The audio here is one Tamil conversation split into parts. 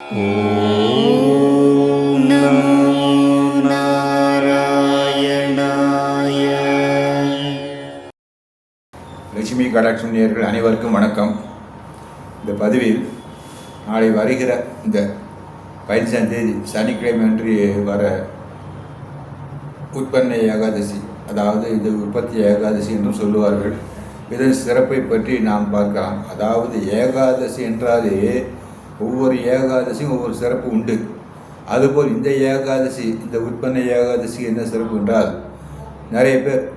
ஓம் நமோ நாராயணாய லட்சுமி கடாட்சம் அனைவருக்கும் வணக்கம். இந்த பதிவில் நாளை வருகிற இந்த பதினஞ்சாம் தேதி சனிக்கிழமை அன்று வர உற்பத்தி ஏகாதசி அதாவது இது உற்பத்தி ஏகாதசி என்றும் சொல்லுவார்கள். இதன் சிறப்பை பற்றி நாம் பார்க்கலாம். அதாவது ஏகாதசி என்றாலே ஒவ்வொரு ஏகாதசியும் ஒவ்வொரு சிறப்பு உண்டு. அதுபோல் இந்த ஏகாதசி இந்த உற்பத்தி ஏகாதசி என்ன சிறப்பு என்றால் நிறைய பேர்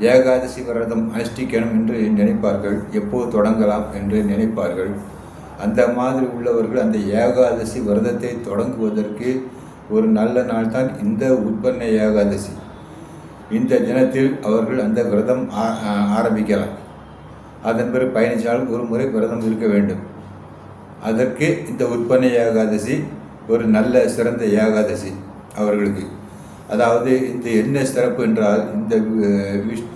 ஏகாதசி விரதம் அனுஷ்டிக்கணும் என்று நினைப்பார்கள். எப்போது தொடங்கலாம் என்று நினைப்பார்கள். அந்த மாதிரி உள்ளவர்கள் அந்த ஏகாதசி விரதத்தை தொடங்குவதற்கு ஒரு நல்ல நாள் தான் இந்த உற்பத்தி ஏகாதசி. இந்த தினத்தில் அவர்கள் அந்த விரதம் ஆ- ஆரம்பிக்கலாம். அதன் பிறகு பயணித்தாலும் ஒரு முறை விரதம் இருக்க வேண்டும். அதற்கு இந்த உற்பத்தி ஏகாதசி ஒரு நல்ல சிறந்த ஏகாதசி அவர்களுக்கு. அதாவது இந்த என்ன சிறப்பு என்றால் இந்த விஷ்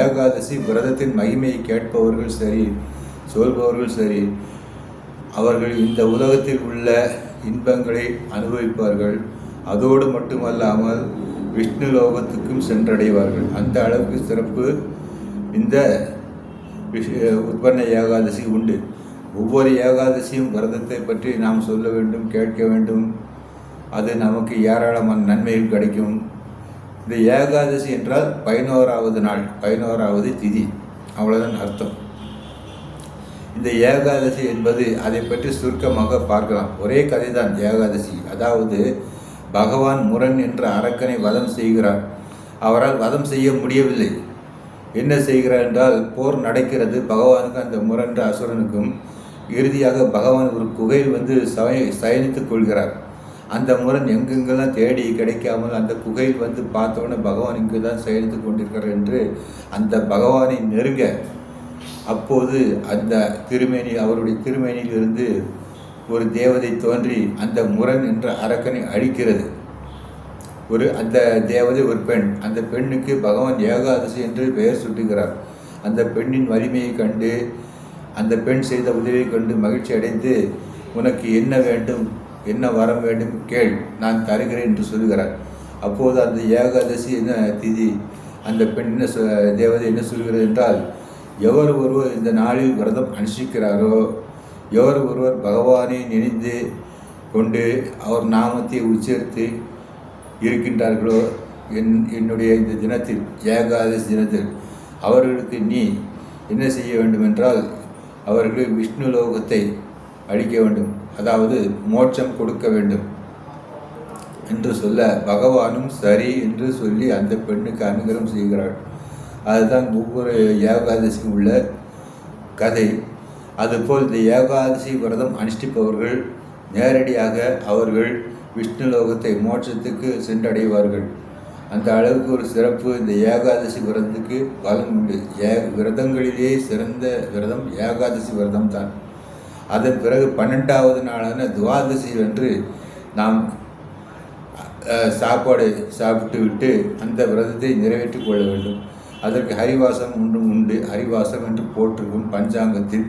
ஏகாதசி விரதத்தின் மகிமையை கேட்பவர்கள் சரி சொல்பவர்கள் சரி அவர்கள் இந்த உலகத்தில் உள்ள இன்பங்களை அனுபவிப்பார்கள். அதோடு மட்டுமல்லாமல் விஷ்ணு லோகத்துக்கும் சென்றடைவார்கள். அந்த அளவுக்கு சிறப்பு இந்த விஷ உற்பத்தி ஏகாதசி உண்டு. ஒவ்வொரு ஏகாதசியும் விரதத்தை பற்றி நாம் சொல்ல வேண்டும் கேட்க வேண்டும். அது நமக்கு ஏராளமான நன்மைகள் கிடைக்கும். இந்த ஏகாதசி என்றால் பதினோராவது நாள் பதினோராவது திதி. அவ்வளோதான் அர்த்தம். இந்த ஏகாதசி என்பது அதை பற்றி சுருக்கமாக பார்க்கலாம். ஒரே கதை தான் ஏகாதசி. அதாவது பகவான் முரண் என்ற அரக்கனை வதம் செய்கிறார். அவரால் வதம் செய்ய முடியவில்லை. என்ன செய்கிறார் என்றால் போர் நடக்கிறது. பகவானுக்கும் அந்த முரண்ட அசுரனுக்கும் இறுதியாக பகவான் ஒரு குகையில் வந்து சய சயனித்துக் கொள்கிறார். அந்த முரண் எங்கெங்கெல்லாம் தேடி கிடைக்காமல் அந்த குகையில் வந்து பார்த்தவொடனே பகவான் இங்கு தான் சயனித்துக் கொண்டிருக்கிறார் என்று அந்த பகவானை நெருங்க அப்போது அந்த திருமேனி அவருடைய திருமேனியிலிருந்து ஒரு தேவதை தோன்றி அந்த முரண் என்ற அரக்கனை அழிக்கிறது. ஒரு அந்த தேவதை ஒரு பெண் அந்த பெண்ணுக்கு பகவான் ஏகாதசி என்று பெயர் சுட்டுகிறார். அந்த பெண்ணின் வலிமையை கண்டு அந்த பெண் செய்த உதவியை கண்டு மகிழ்ச்சி அடைந்து உனக்கு என்ன வேண்டும்? என்ன வரம் வேண்டும்? கேள் நான் தருகிறேன் என்று சொல்கிறார் அப்போது அந்த ஏகாதசி என்ன திதி? அந்த பெண் என்ன சொ- தேவதை என்ன சொல்கிறது என்றால் எவர் ஒருவர் இந்த நாளில் விரதம் அனுஷ்டிக்கிறாரோ எவர் ஒருவர் பகவானை நினைந்து கொண்டு அவர் நாமத்தை உச்சரித்து இருக்கின்றார்களோ என் என்னுடைய இந்த தினத்தில் ஏகாதசி தினத்தில் அவர்களுக்கு நீ என்ன செய்ய வேண்டும் என்றால் அவர்கள் விஷ்ணு லோகத்தை அழிக்க வேண்டும். அதாவது மோட்சம் கொடுக்க வேண்டும். என்று சொல்ல பகவானும் சரி என்று சொல்லி அந்த பெண்ணுக்கு அனுகிரகம் செய்கிறாள். அதுதான் ஒவ்வொரு ஏகாதசிக்கும் உள்ள கதை. அதுபோல் இந்த ஏகாதசி விரதம் அனுஷ்டிப்பவர்கள் நேரடியாக அவர்கள் விஷ்ணு லோகத்தை மோட்சத்துக்கு சென்றடைவார்கள். அந்த அளவுக்கு ஒரு சிறப்பு இந்த ஏகாதசி விரதத்துக்கு பலன் உண்டு. ஏ விரதங்களிலேயே சிறந்த விரதம் ஏகாதசி விரதம் தான். அதன் பிறகு பன்னெண்டாவது நாளான துவாதசி என்று நாம் சாப்பாடு சாப்பிட்டு விட்டு அந்த விரதத்தை நிறைவேற்றிக் கொள்ள வேண்டும். அதற்கு ஹரிவாசம் ஒன்றும் உண்டு. ஹரிவாசம் என்று போட்டிருக்கும் பஞ்சாங்கத்தில்.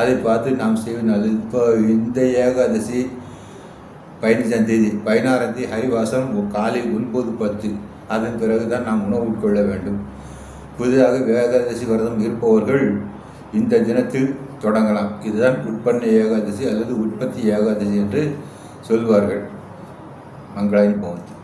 அதை பார்த்து நாம் செய்வது இப்போ இந்த ஏகாதசி பதினஞ்சாம் தேதி பதினாறாம் தேதி ஹரிவாசம் காலை ஒன்பது பத்து. அதன் பிறகு தான் நாம் உணவு உட்கொள்ள வேண்டும். புதிதாக ஏகாதசி விரதம் இருப்பவர்கள் இந்த தினத்தில் தொடங்கலாம். இதுதான் உற்பத்தி ஏகாதசி அல்லது உற்பத்தி ஏகாதசி என்று சொல்வார்கள். மங்களாயின் பவந்தி